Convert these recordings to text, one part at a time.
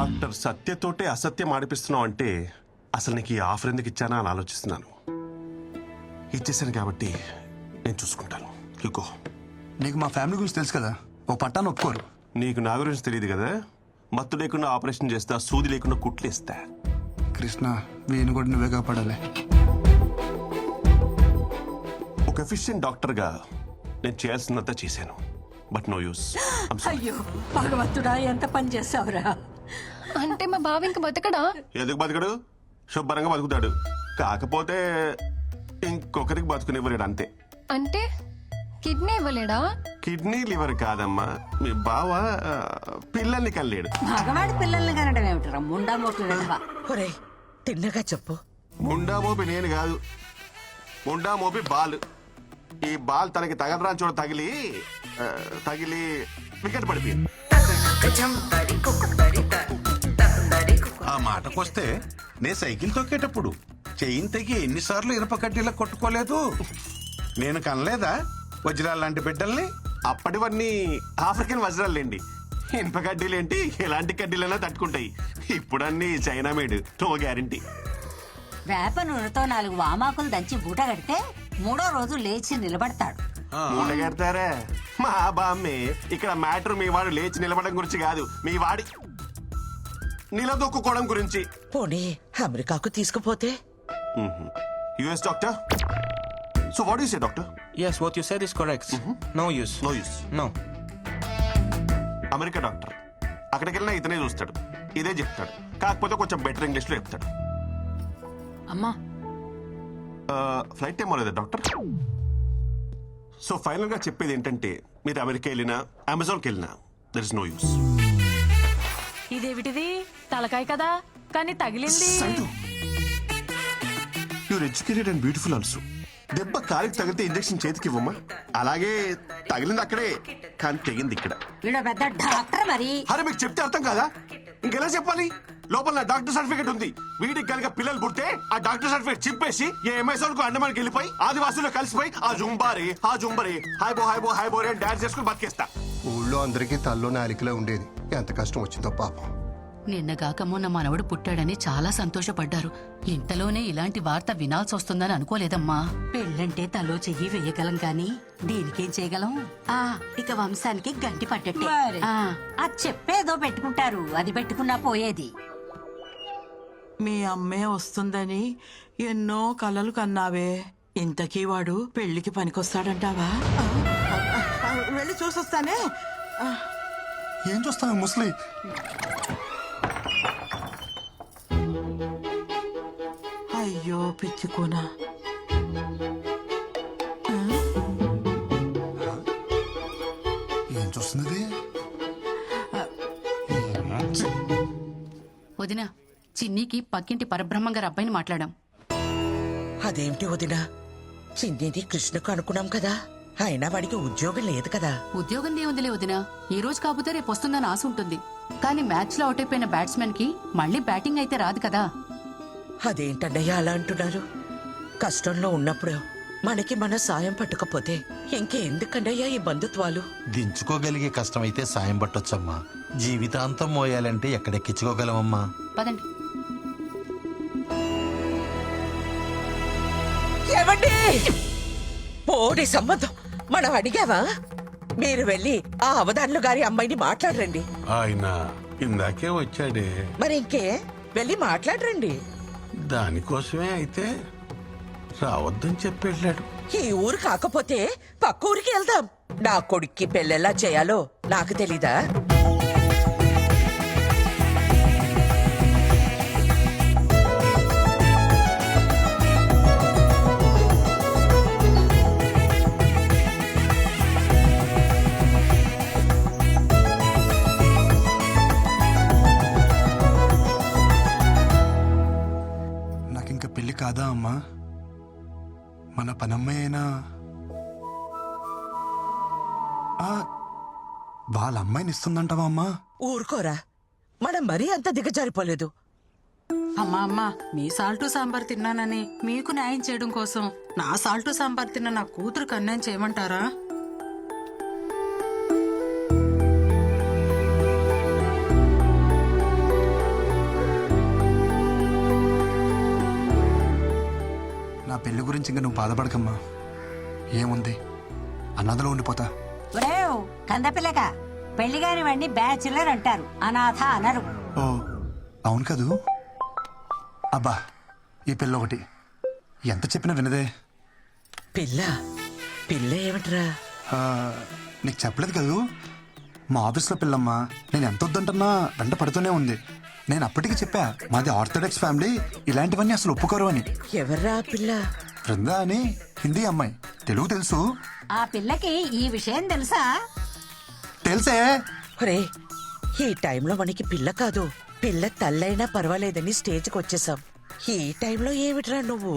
Doctor సత్యతోటే అసత్యం ఆడిపిస్తున్నావు అంటే అసలు నీకు ఈ ఆఫర్ ఎందుకు ఇచ్చానా అని ఆలోచిస్తున్నాను. ఇచ్చేసాను కాబట్టి నేను చూసుకుంటాను. యుగో నీకు మా ఫ్యామిలీ గురించి తెలుసు కదా. ఓ పట్టాను ఒప్పుకోరు. నీకు నా గురించి తెలియదు కదా? మత్తు లేకుండా ఆపరేషన్ చేస్తా సూది లేకుండా కుట్లు ఇస్తా కృష్ణ వీని కూడా నువ్వే కాపాడాలి. ఒక ఎఫిషియెంట్ డాక్టర్గా నేను చేయాల్సినంత చేశాను. But no use. అయ్యో భగవంతుడా ఎంత పని చేసావురా అంటే మా బావ ఇంక బతకడా? ఎందుకు బతకడు? శుభ్రంగా బతుకుతాడు. కాకపోతే ఇంకొకరికి బతుకునివ్వలేడు అంతే. అంటే కిడ్నీ ఇవ్వలేడా? కిడ్నీ లివర్ కాదమ్మా. మీ బావ ఆ, పిల్లల్ని కల్లేడు మగవాడి పిల్లల్ని కనడం ఏమిటరా? ముండా మోటు వెధవ. ఒరేయ్ తిన్నగా చెప్పు. ముండా మోపి నేను కాదు. ముండా మోపి బాల్. ఈ బాల్ తనకి తగలరా చూడ తగిలి ఆ, తగిలి వికెట్ పడిపోయింది. ఆ మాటకొస్తే నే సైకిల్ తొక్కేటప్పుడు చెయ్యిని తెగి ఎన్నిసార్లు ఇనప కడ్డీలా కొట్టుకోలేదు. నేను కనలేదా? వజ్రాల లాంటి బిడ్డల్ని? అప్పటివన్నీ ఆఫ్రికన్ వజ్రాలేండి. ఇనుప కడ్డీలేంటి? ఎలాంటి కడ్డీలైనా తట్టుకుంటాయి. ఇప్పుడన్నీ చైనా మేడ్. No guarantee. వేప నూనెతో నాలుగు వామాకులు దంచి బూట కడితే మూడో రోజు లేచి నిలబడతాడు. మూటగడతారా మా బామ్మే ఇక్కడ మ్యాటర్ మీ వాడు లేచి నిలబడడం గురించి కాదు. మీ వాడి నిలదొక్కుకోవడం గురించి. పోనీ అమెరికాకు తీసుకుపోతే? US doctor? So what you say doctor? Yes, what you said is correct. No use. No use No. America doctor. అక్కడికి వెళ్ళినా ఇతనే చూస్తాడు. ఇదే చెప్తాడు. కాకపోతే కొంచెం బెటర్ ఇంగ్లీష్లో చెప్తాడు. అమ్మా. ఫ్లైట్ టైం అవ్వలేదా డాక్టర్? సో ఫైనల్గా చెప్పేది ఏంటంటే మీరు అమెరికా వెళ్ళినా అమెజాన్కి వెళ్ళినా దర్ ఇస్ నో యూస్ ఇదేమిటిది తలకాయ కదా. కానీ తగిలింది. Your educated and beautiful also దెబ్బ కాలికి తగిలితే ఇంజెక్షన్ చేతికి ఇవ్వమ్మా. అలాగే తగిలింది అక్కడే కానీ తెగింది ఇక్కడ. వీడు పెద్ద డాక్టర్ మరి. అరే మీకు చెప్తే అర్థం కాదా? ఇంకెలా చెప్పాలి? లోపల నా డాక్టర్ సర్టిఫికేట్ ఉంది. వీడికి కనుక పిల్లలు పుడితే ఆ డాక్టర్ సర్టిఫికేట్ చింపేసి ఏ ఎంఎస్ఆర్కు అండమానికి వెళ్ళిపోయి ఆదివాసుల్లో కలిసిపోయి ఆ జుంబారే ఆ జుంబరే హాయ్ బో హాయ్ బో హాయ్ బో రే డాన్స్ చేసుకుని బతికేస్తా. ఊళ్ళో అందరికీ తల్లో నాలికలో ఉండేది. ఎంత కష్టం వచ్చిందో పాపం. నిన్నగాక మొన్న మనవడు పుట్టాడని చాలా సంతోషపడ్డారు. ఇంతలోనే ఇలాంటి వార్త వినాల్సి వస్తుందని అనుకోలేదమ్మా. పెళ్ళంటే తలో చెయ్యి వేయగలం కానీ దీనికేం చేయగలం? ఆ ఇక వంశానికి గంటి పట్టట్టే ఆ, అది చెప్పేదో పెట్టుకుంటారు. అది పెట్టుకున్నా పోయేది. మీ అమ్మే వస్తుందని ఎన్నో కలలు కన్నావే. ఇంతకీ వాడు పెళ్ళికి పనికొస్తాడంటావా? వెళ్ళి చూసొస్తానే? ఏం చూస్తావు ముసలి? అయ్యో పిచ్చుకోనా ఏం చూస్తున్నది? వదిన చిన్నికి పక్కింటి పరబ్రహ్మం గారి అబ్బాయిని మాట్లాడాం. అదేమిటి వదినా? చిన్నిది కృష్ణకు అనుకున్నాం కదా? అయినా వాడికి ఉద్యోగం లేదు కదా. ఉద్యోగం దేవుందిలే వదిన ఈ రోజు కాకపోతే రేపు వస్తుందని ఆశ ఉంటుంది. కానీ మ్యాచ్లో అవుట్ అయిపోయిన బ్యాట్స్మెన్కి మళ్ళీ బ్యాటింగ్ అయితే రాదు కదా. అదేంటన్నయ్య అలా అంటున్నారు? కష్టంలో ఉన్నప్పుడు మనకి మన సాయం పట్టకపోతే ఇంకెందుకన్నయ్యా ఈ బంధుత్వాలు? దించుకోగలిగే కష్టమైతే సాయం పట్టొచ్చమ్మా. జీవితాంతం మోయాలంటే ఎక్కడెక్కించుకోగలమమ్మా. పదండి. ఏమండి? పోడి సంబంధం. మనం అడిగావా? మీరు వెళ్ళి ఆ అవధానులు గారి అమ్మాయిని మాట్లాడరండి. ఆయన ఇందాకే వచ్చాడే. మరి ఇంకే? వెళ్ళి మాట్లాడరండి. దానికోసమే అయితే రావద్దని చెప్పి వెళ్ళాడు ఈ ఊరు కాకపోతే పక్క ఊరికి వెళ్దాం. నా కొడుక్కి పెళ్ళెలా చేయాలో నాకు తెలీదా? మన పనమ్మాయి అయినా ఆ, వాళ్ళ అమ్మాయిని ఇస్తుందంటావా అమ్మా? ఊరుకోరా. మనం మరీ అంత దిగజారిపోలేదు. అమ్మా అమ్మా మీ సాల్టు సాంబార్ తిన్నానని మీకు న్యాయం చేయడం కోసం నా సాల్టు సాంబార్ తిన్న నా కూతురు అన్యాయం చేయమంటారా? గురించి ఇంకా నువ్వు బాధపడకమ్మా. ఏముంది? అన్నదలో ఉండిపోతా. ఒరేవ్ కందపిల్లక పెళ్ళిగాని వాడిని బ్యాచులర్ అంటారు. అనాథ అనరు. ఓ అవును కదూ? అబ్బా ఈ పిల్ల ఒకటి. ఎంత చెప్పినా వినదే. పిల్ల? పిల్ల ఏమిట్రా? ఆ, నీకు చెప్పలేదు కదూ? మా ఆఫీస్లో పిల్లమ్మ నేను ఎంత వద్దంటున్నా వెంట పడుతూనే ఉంది. నేను అప్పటికి చెప్పా మాది ఆర్థోడాక్స్ ఫ్యామిలీ ఇలాంటివన్నీ అసలు ఒప్పుకోరు అని. ఎవర్రా ఆ పిల్ల? బృందా అని హిందీ అమ్మాయి. తెలుగు తెలుసు? ఆ పిల్లకి ఈ విషయం తెలుసా? తెలుసే? ఒరే ఈ టైంలో మనకి పిల్ల కాదు. పిల్ల తల్లైనా పర్వాలేదని స్టేజ్కి వచ్చేసాం. ఈ టైంలో ఏమిట్రా నువ్వు?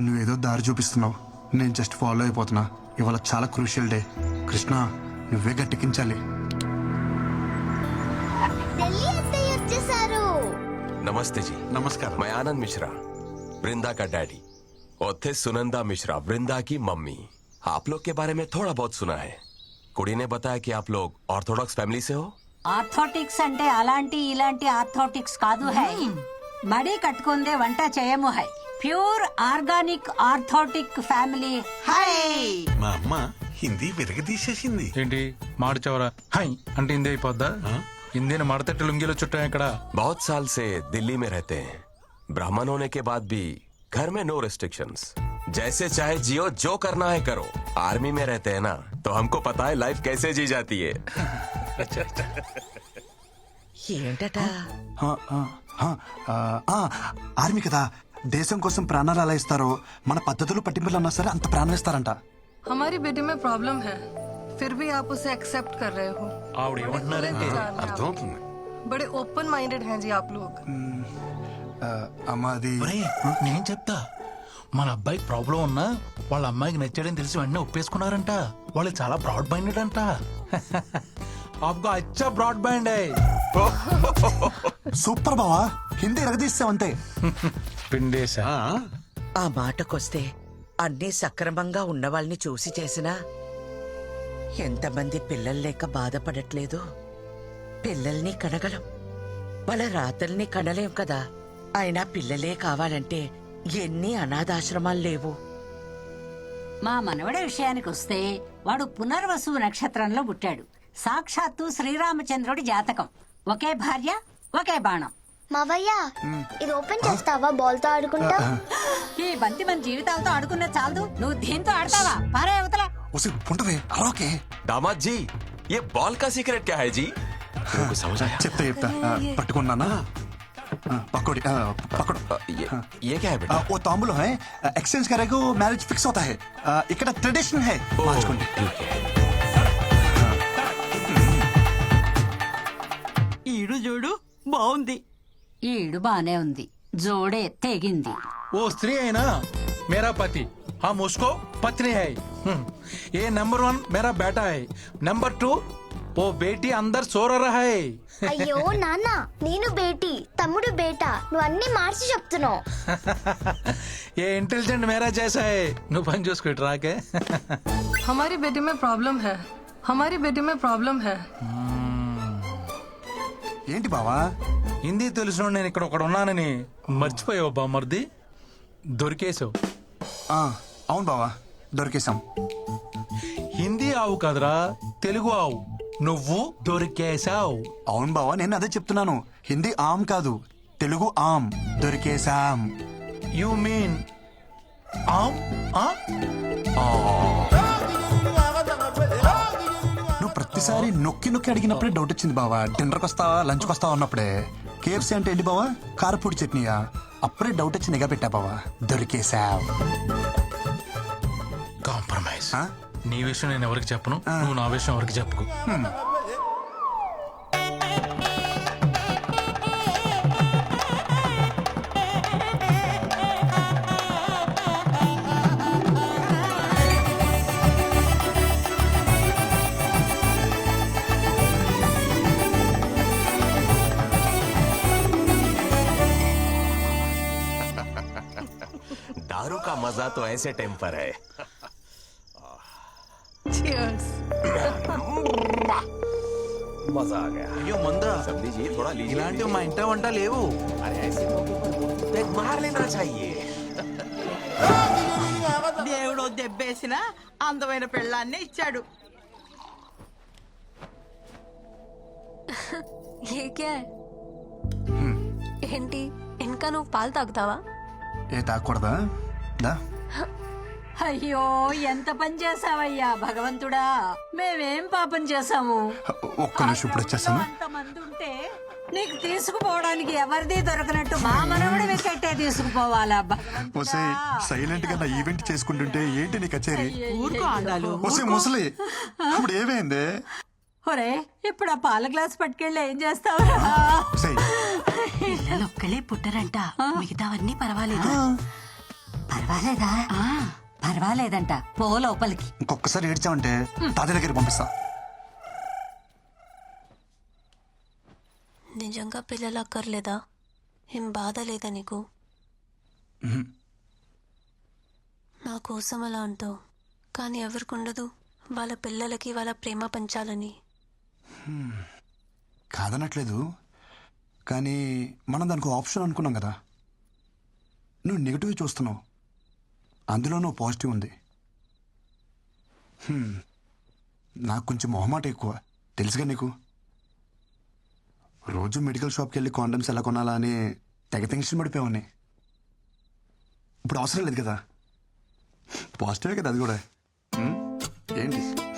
నువ్వేదో దారి చూపిస్తున్నావు. నేను జస్ట్ ఫాలో అయిపోతున్నా. ఇవాళ చాలా క్రూషియల్ డే కృష్ణ నువ్వే గట్టెక్కించాలి नमस्ते जी నమస్కారం मैं आनंद मिश्रा वृंदा का डैडी और थे सुनंदा मिश्रा वृंदा की मम्मी आप लोग के बारे में थोड़ा बहुत सुना है कुड़ी ने बताया कि आप लोग ऑर्थोडॉक्स फैमिली से हो ఆర్థోటిక్స్ అంటే అలాంటి ఇలాంటి ఆర్థోటిక్స్ కాదు హై మడి కట్టుకుందే వంట చేయము హై ప్యూర్ ఆర్గానిక్ ఆర్థోటిక్ ఫ్యామిలీ హై మా అమ్మ హిందీ విరగదీసేసింది ఏంటి మాడిచవరా హై అంటే హిందీ అయిపోద్దా హిందీని మడతట్టి లుంగిలో చుట్టాం ఇక్కడ बहुत साल से दिल्ली में रहते हैं ब्राह्मण होने के बाद भी घर में नो रिस्ट्रिक्शंस जैसे चाहे जियो जो करना है करो आर्मी में रहते हैं ना तो हमको पता है लाइफ कैसे जी जाती है ఏంటట ఆ, ఆ, ఆ, ఆ, ఆ, ఆర్మీ కదా దేశం కోసం ప్రాణాలు ఎలా ఇస్తారో మన పద్ధతులు పట్టింపులు అన్నా సరే అంత ప్రాణం ఇస్తారంట हमारी बेटी में प्रॉब्लम है फिर भी आप उसे एक्सेप्ट कर रहे हो ఆవిడ ఏమంటున్నారంటే అర్థమవుతుంది बड़े ओपन माइंडेड हैं जी आप लोग అమ్మ అది నేను చెప్తా మన అబ్బాయికి ప్రాబ్లం ఉన్నా వాళ్ళ అమ్మాయికి నచ్చాడని తెలిసి వెంటనే ఒప్పేసుకున్నారంట వాళ్ళు చాలా బ్రాడ్ మైండెడ్ అంట आपका अच्छा ब्रॉड बैंड है సూపర్ బావా హిందీ ఎరగదీస్తావంతే పిండేశా ఆ, ఆ మాటకొస్తే అన్నీ సక్రమంగా ఉన్న వాళ్ళని చూసి చేసినా ఎంతమంది పిల్లలు లేక బాధపడట్లేదు? పిల్లల్ని కనగలం. వాళ్ళ రాతల్ని కనలేం కదా? అయినా పిల్లలే కావాలంటే ఎన్ని అనాథాశ్రమాలు లేవు? మా మనవడి విషయానికి వస్తే వాడు పునర్వసు నక్షత్రంలో పుట్టాడు. సాక్షాత్తు శ్రీరామచంద్రుడి జాతకం. ఒకే భార్య ఒకే బాణం. మావయ్య ఇది ఓపెన్ చేస్తావా బాల్తో ఆడుకుంటా ఈ బంతి మన జీవితాలతో ఆడుకున్న చాలదు. నువ్వు దీంతో ఆడతావా? పారే అవతల. ఉసి పుంటవే అరవకే दामाद जी ये बॉल का सीक्रेट क्या है जी मेरे को समझ आया చెప్తా చెప్తా ఆ, పట్టుకున్నానా ఆ, పక్కోడి ఆ, పక్కడు अ, ये ये क्या है ఆ, बेटा ఓ తాంబూలం హై ఎక్స్చేంజ్ కరేగో మ్యారేజ్ ఫిక్స్ అవుతా హై ఆ, ఇక్కడ ట్రెడిషన్ హై మార్చుకోండి ఈడు చూడు బాగుంది ఈడు బానే ఉంది జోడే తెగింది वो स्त्री है ना मेरा पति हम उसको पत्नी है हम्म, ये नंबर वन मेरा बेटा है नंबर टू वो बेटी अंदर सो रहा है అయ్యో నాన్న నేను బేటీ తమ్ముడు బేటా నువ్వు అన్ని మార్చి చెప్తున్నావు ये इंटेलिजेंट मेरा जैसा है నువ్వు పని చూసుకో రాకే हमारी बेटी में प्रॉब्लम है हमारी बेटी में प्रॉब्लम है ఏంటి బావా హిందీ తెలిసిన నేను ఇక్కడ ఒకడు ఉన్నానని మర్చిపోయావు బామ్మర్ది దొరికేసావు ఆ, అవును బావా దొరికేశాం. హిందీ ఆవు కదరా తెలుగు ఆవు. నువ్వు దొరికేశావు. అవును బావా నేను అదే చెప్తున్నాను. హిందీ ఆమ్ కాదు తెలుగు ఆమ్. దొరికేశాం. యు మీన్ ఆమ్ ఆ? నువ్వు ప్రతిసారి నొక్కి నొక్కి అడిగినప్పుడే డౌట్ వచ్చింది బావా. డిన్నర్కి వస్తావా లంచ్కి వస్తావా అన్నప్పుడే. కేఎఫ్సీ అంటే ఏంటి బావా? కారపూడి చట్నీయా? అప్పుడే డౌట్ వచ్చి నిఘా పెట్టా బావా. దొరికేశావ్. ఆ? నీ విషయం నేను ఎవరికి చెప్పను నువ్వు నా విషయం ఎవరికి చెప్పుకో दारू का मजा तो ऐसे टेम्पर है मजा आ गया అయ్యో మందా सब लीजिए थोड़ा लीजिए ఇలాంటివి మా ఇంట వంట లేవు अरे ऐसे मौके पर पैग मार लेना चाहिए దేవుడు దెబ్బేసిన అందమైన పెళ్ళాన్ని ఇచ్చాడు ఏ క్యా ఏంటి ఇంకా నువ్వు పాలు తాగుతావా ఏ తాగకూడదా దా అయ్యో ఎంత పని చేసావయ్యా భగవంతుడా? మేమేం పాపం చేసాము ఒక్క నిమిషం ఇప్పుడు వచ్చేస్తాను. అంతమంది ఉంటే నీకు తీసుకుపోవడానికి ఎవరిది దొరకనట్టు మా మనవడి వికెట్టే తీసుకుపోవాలా ఒసే సైలెంట్గా నా ఈవెంట్ చేసుకుంటుంటే ఏంటి నీ కచేరీ? ఊరుకో ఆడాలు ఒసే ముసలి ఇప్పుడు ఏమైంది? ఒరే ఇప్పుడు ఆ పాల గ్లాస్ పట్టుకెళ్ళి ఏం చేస్తావురా ఒసే. ఒక్కలే పుట్టరంట. మిగతావన్నీ పర్వాలేదు? పర్వాలేదా? పర్వాలేదంట పో లోపలికి. ఇంకొకసారి ఏడ్చావంటే తాత దగ్గర పంపిస్తా. నిజంగా పిల్లలు అక్కర్లేదా? ఏం బాధ లేదా నీకు. నా కోసం అలా అంటావు. కానీ ఎవరికి ఉండదు. వాళ్ళ పిల్లలకి వాళ్ళ ప్రేమ పంచాలని. కాదనట్లేదు. కానీ మనం దానికి ఆప్షన్ అనుకున్నాం కదా. నువ్వు నెగిటివ్ చూస్తున్నావు. అందులోనూ పాజిటివ్ ఉంది. హ్మ్. నాకు కొంచెం మొహమాట ఎక్కువ. తెలుసుగా నీకు? రోజు మెడికల్ షాప్కి వెళ్ళి కాండమ్స్ ఎలా కొనాలా అని తెగ టెన్షన్ పడిపోయావని ఇప్పుడు అవసరం లేదు కదా? పాజిటివే కదా అది కూడా. హ్మ్? ఏంటి?